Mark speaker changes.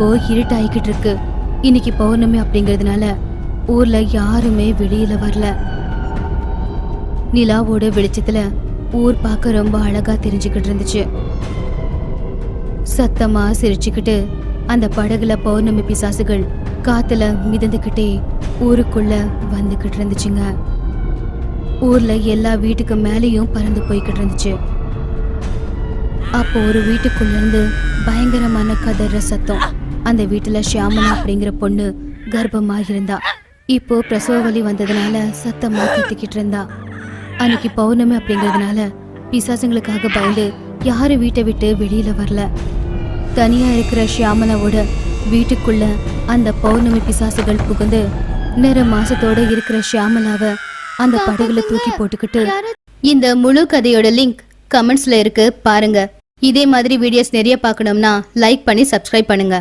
Speaker 1: இப்போ இருட்டாயிக்கிட்டு இருக்கு இன்னைக்கு பௌர்ணமி அப்படிங்கிறதுனால ஊர்ல யாருமே வெளியில வரல. நிலாவோட வெளிச்சத்துல ஊர் பார்க்க ரொம்ப அழகா தெரிஞ்சுக்கிட்டு இருந்துச்சு. சத்தமா சிரிச்சுக்கிட்டு அந்த படகுல பௌர்ணமி பிசாசுகள் காத்துல மிதந்துக்கிட்டே ஊருக்குள்ள வந்துகிட்டு இருந்துச்சுங்க. ஊர்ல எல்லா வீட்டுக்கு மேலேயும் பறந்து போய்கிட்டு இருந்துச்சு. அப்போ ஒரு வீட்டுக்குள்ள இருந்து பயங்கரமான கதற சத்தம். அந்த வீட்டுல ஷியாமலா அப்படிங்கிற பொண்ணு கர்ப்பமா இருந்தா இப்போ பிரசவ வலி வந்ததுனால சத்தமா கத்திக்கிட்டு இருந்தா. அன்னைக்கு பௌர்ணமி அப்படிங்கறதுனால பிசாசுங்களுக்காக பயந்து யாரும் வீட்டை விட்டு வெளியில வரல. தனியா இருக்கிற ஷியாமலாவோட வீட்டுக்குள்ள அந்த பௌர்ணமி பிசாசுகள் புகுந்து நிற மாசத்தோட இருக்கிற ஷியாமலாவை அந்த படகுல தூக்கி போட்டுக்கிட்டு இந்த முழு கதையோட லிங்க் கமெண்ட்ஸ்ல இருக்கு பாருங்க. இதே மாதிரி வீடியோஸ் நிறைய பார்க்கணும்னா லைக் பண்ணி சப்ஸ்கிரைப் பண்ணுங்க.